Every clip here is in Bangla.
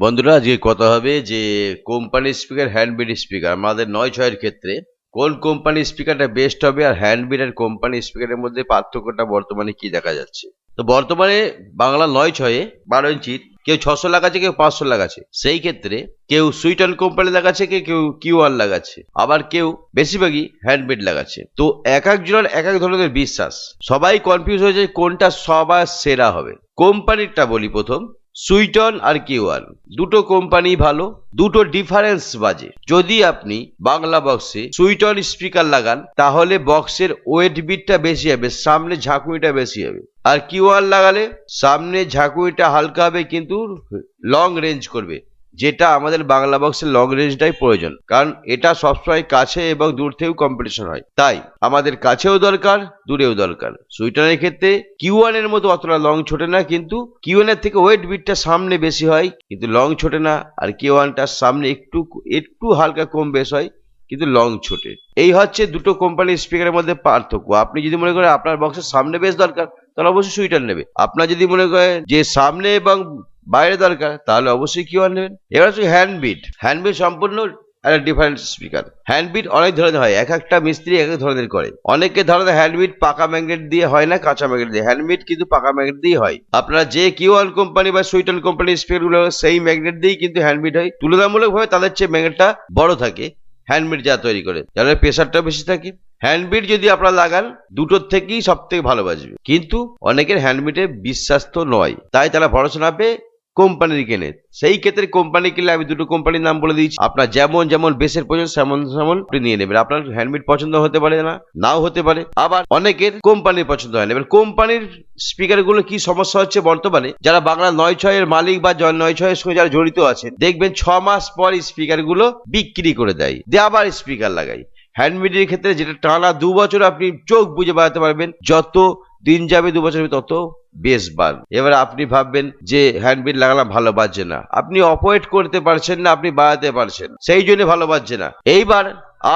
বন্ধুরা, আজকে কথা হবে যে কোম্পানি স্পিকার হ্যান্ডবিড স্পিকার আমাদের নয় ছয়ের ক্ষেত্রে কোন কোম্পানি স্পিকারটা বেস্ট হবে আর হ্যান্ডবিড আর কোম্পানি স্পিকারের মধ্যে পার্থক্যটা বর্তমানে কি দেখা যাচ্ছে? তো বর্তমানে বাংলা নয় ছয়ে বারো ইঞ্চির কেউ ছশো লাগাচ্ছে, কেউ পাঁচশো লাগাচ্ছে। সেই ক্ষেত্রে কেউ সুইটন কোম্পানি লাগাচ্ছে কেউ কেউ কিউ আর লাগাচ্ছে। আবার কেউ বেশিরভাগই হ্যান্ডমেড লাগাচ্ছে। তো এক একজনের এক এক ধরনের বিশ্বাস। সবাই কনফিউজ হয়েছে কোনটা সবার সেরা হবে। কোম্পানিরটা বলি প্রথম। সুইটন আর কিউআর। দুটো কোম্পানি ভালো, দুটো ডিফারেন্স বাজে। যদি আপনি বাংলা বক্সে সুইটন স্পিকার লাগান, তাহলে বক্সের ওয়েট বিটটা বেশি হবে, সামনে ঝাঁকুইটা বেশি হবে। আর কিউআর লাগালে সামনে ঝাঁকুইটা হালকা হবে, কিন্তু লং রেঞ্জ করবে। যেটা আমাদের বাংলা বক্সের লং রেঞ্জটাই প্রয়োজন। কারণ এটা সবসময় কাছে এবং দূর থেকেও কম্পিটিশন হয়। তাই আমাদের কাছেও দরকার, দূরেও দরকার। সুইটারের ক্ষেত্রে কিউয়ান এর মতো অতটা লং ছোটে না, কিন্তু কিউয়ান এর থেকে ওয়েট বিটটা সামনে বেশি হয়, কিন্তু লং ছোটে না। আর কিউ ওয়ানটার সামনে একটু একটু হালকা কম বেশ হয়, কিন্তু লং ছোটে। এই হচ্ছে দুটো কোম্পানির স্পিকারের মধ্যে পার্থক্য। আপনি যদি মনে করেন আপনার বক্সের সামনে বেশ দরকার, তাহলে অবশ্যই সুইটার নেবে। আপনার যদি মনে করেন যে সামনে এবং বাইরে দরকার, তাহলে অবশ্যই কি নেবেন এবার হচ্ছে হ্যান্ডবিট হ্যান্ডবিট সম্পূর্ণ একটা ডিফারেন্ট স্পিকার হ্যান্ডবিট অনেক ধরনের হয়, এক একটা মিস্ত্রি এক এক ধরনের করে। অনেকে ধরনের হ্যান্ডবিট পাকা ম্যাগনেট দিয়ে হয় না, কাঁচা ম্যাগনেট দিয়ে। হ্যান্ডবিট কিন্তু পাকা ম্যাগনেট দিয়ে হয়। আপনারা যে কিউআর কোম্পানি বা সুইটন কোম্পানির স্পিকারগুলো সেই ম্যাগনেট দিয়েই কিন্তু হ্যান্ডবিট হয়। তুলনামূলকভাবে তাদের চেয়ে ম্যাগনেটটা বড় থাকে হ্যান্ডবিট যা তৈরি করে যাদের প্রেশারটা বেশি থাকে। হ্যান্ডবিট যদি আপনারা লাগান, দুটোর থেকেই সব থেকে ভালো বাজবে। কিন্তু অনেকের হ্যান্ডবিটে বিশ্বাস তো নয়, তাই তারা ভরসা না পেয়ে কোম্পানির কেনে। সেই ক্ষেত্রে কোম্পানি কিনলে আমি দুটো কোম্পানির নাম বলে দিচ্ছি আপনার যেমন যেমন বেসের প্রয়োজন, সেমন সেমন আপনি নিয়ে নেবেন। আপনার হ্যান্ডমেড পছন্দ হতে পারে না, নাও হতে পারে। আবার অনেকের কোম্পানির পছন্দ হয় না। এবার কোম্পানির স্পিকারগুলো কি সমস্যা হচ্ছে বর্তমানে? যারা বাংলা নয় ছয়ের মালিক বা নয় ছয়ের সঙ্গে যারা জড়িত আছেন দেখবেন ছ মাস পর স্পিকারগুলো বিক্রি করে দেয়। দিয়ে আবার স্পিকার লাগাই হ্যান্ডমিডের ক্ষেত্রে যেটা টানা দু বছর আপনি চোখ বুঝে বাড়াতে পারবেন, যত দিন যাবে, দু বছর তত বেশ বান এবার আপনি ভাববেন যে হ্যান্ডবিল লাগালাম, ভালো বাজছে না। আপনি অপয়েট করতে পারছেন না, আপনি বাড়াতে পারছেন। সেই জন্য ভালো বাজছে না। এইবার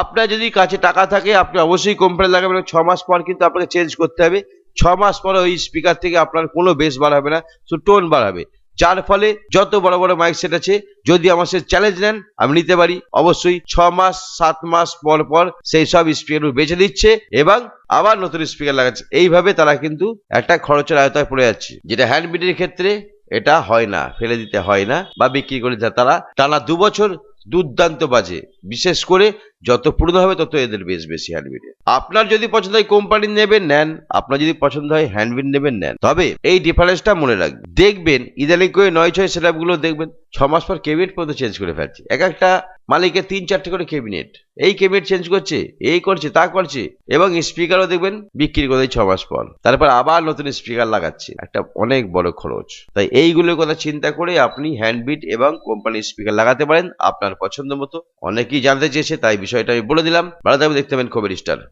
আপনার যদি কাছে টাকা থাকে, আপনি অবশ্যই কোম্পানি লাগাবেন ছ মাস পর কিন্তু আপনাকে চেঞ্জ করতে হবে। ছ মাস পর ওই স্পিকার থেকে আপনার কোনো বেস বাড়াবে না শুধু টোন বার হবে যার ফলে যত বড় বড় মাইক সেট আছে, যদি আমার সে চ্যালেঞ্জ নেন, আমি নিতে পারি। অবশ্যই ছ মাস, সাত মাস পর পর সেই সব স্পিকার বেঁচে দিচ্ছে এবং আবার নতুন স্পিকার লাগাচ্ছে। এইভাবে তারা কিন্তু একটা খরচের আয়তায় পড়ে যাচ্ছে। যেটা হ্যান্ডবিডের ক্ষেত্রে এটা হয় না, ফেলে দিতে হয় না বা বিক্রি করে তারা। টানা দু বছর দুর্দান্ত বাজে। বিশেষ করে যত পুরনো হবে তত এদের বেশ বেশি হ্যান্ডবিটে আপনার যদি পছন্দ হয় কোম্পানি নেবেন, নেন। আপনার যদি পছন্দ হয় হ্যান্ডবিড নেবেন, নেন। তবে এই ডিফারেন্সটা মনে রাখবেন। দেখবেন, ইদানিং করে নয় ছয় সেট দেখবেন, ছ মাস পর কেবিনেট পর্যন্ত চেঞ্জ করে ফেলছে। এক একটা মালিকের তিন চারটে করে ক্যাবিনেট এই ক্যাবিনেট চেঞ্জ করছে, এই করছে, তা করছে, এবং স্পিকারও দেখবেন বিক্রি করে ছ মাস পর। তারপর আবার নতুন স্পিকার লাগাচ্ছে। একটা অনেক বড় খরচ। তাই এইগুলোর কথা চিন্তা করে আপনি হ্যান্ডবিট এবং কোম্পানির স্পিকার লাগাতে পারেন। আপনার পছন্দ মতো। অনেকেই জানতে চেয়েছে, তাই বিষয়টা আমি বলে দিলাম। ভালো থাকবে দেখতে পাবেন খবর স্টার।